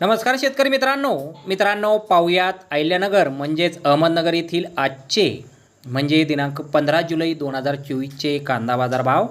नमस्कार शेतकरी मित्रांनो. मित्रांनो पाहुयात अहिल्यानगर म्हणजेच अहमदनगर येथील आजचे म्हणजे दिनांक पंधरा जुलै दोन हजार चोवीसचे कांदा बाजार भाव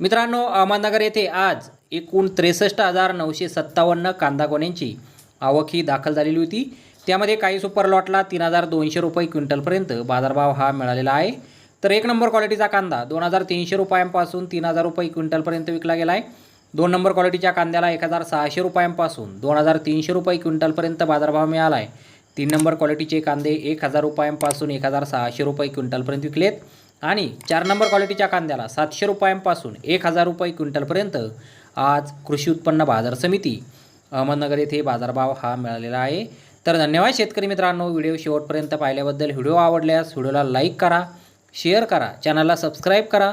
मित्रांनो अहमदनगर येथे आज एकूण त्रेसष्ट हजार नऊशे सत्तावन्न कांदा गोण्यांची आवक ही दाखल झालेली होती. त्यामध्ये काही सुपर लॉटला तीन हजार दोनशे रुपये क्विंटलपर्यंत बाजारभाव हा मिळालेला आहे. तर एक नंबर क्वालिटीचा कांदा दोन हजार तीनशे रुपयांपासून तीन हजार रुपये क्विंटलपर्यंत विकला गेला आहे. दोन नंबर क्वालिटीच्या कांद्याला एक हजार सहाशे रुपयांपासून दोन हजार तीनशे रुपये क्विंटलपर्यंत बाजारभाव मिळाला आहे तीन नंबर क्वालिटीचे कांदे एक हजार रुपयांपासून एक हजार सहाशे रुपये क्विंटलपर्यंत विकलेत. आणि चार नंबर क्वालिटीच्या कांद्याला सातशे रुपयांपासून एक हजार रुपये क्विंटलपर्यंत आज कृषी उत्पन्न बाजार समिती अहमदनगर येथे बाजारभाव हा मिळालेला आहे. तर धन्यवाद शेतकरी मित्रांनो व्हिडिओ शेवटपर्यंत पाहिल्याबद्दल. व्हिडिओ आवडल्यास व्हिडिओला लाईक करा शेअर करा चॅनलला सबस्क्राईब करा.